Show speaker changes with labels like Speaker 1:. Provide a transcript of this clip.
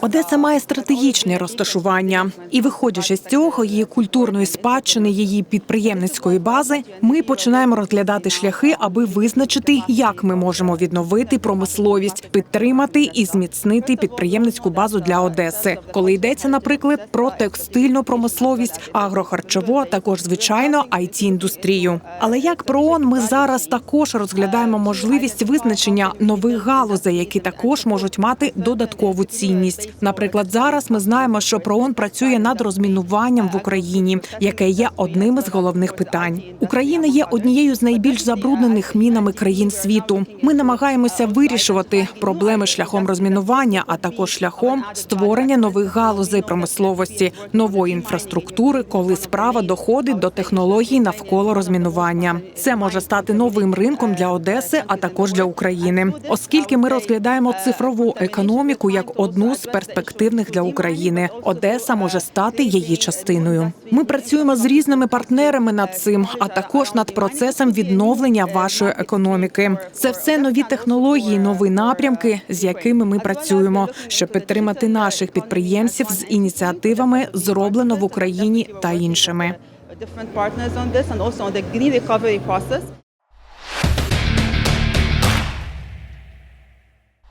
Speaker 1: Одеса має стратегічне розташування, і виходячи з цього, її культурної спадщини, її підприємницької бази, ми починаємо розглядати шляхи, аби визначити, як ми можемо відновити промисловість, підтримати і зміцнити підприємницьку базу для Одеси, коли йдеться, наприклад, про текстильну промисловість, агрохарчову, а також звичайно it індустрію. Але як ПРООН, ми зараз також розглядаємо можливість визначення нових галузей, які також можуть мати додаткову цінність. Наприклад, зараз ми знаємо, що ПРООН працює над розмінуванням в Україні, яке є одним із головних питань. Україна є однією з найбільш забруднених мінами країн світу. Ми намагаємося вирішувати проблеми шляхом розмінування, а також шляхом створення нових галузей промисловості, нової інфраструктури, коли справа доходить до технологій навколо розмінування. Це може стати новим ринком для Одеси, а також для України, оскільки ми розглядаємо цифрову економіку як одну з перспективних для України. Одеса може стати її частиною. Ми працюємо з різними партнерами над цим, а також над процесом відновлення вашої економіки. Це все нові технології, нові напрямки, з якими ми працюємо, щоб підтримати наших підприємців з ініціативами зроблено в Україні та іншими.
Speaker 2: different partners on this and also on the green recovery process.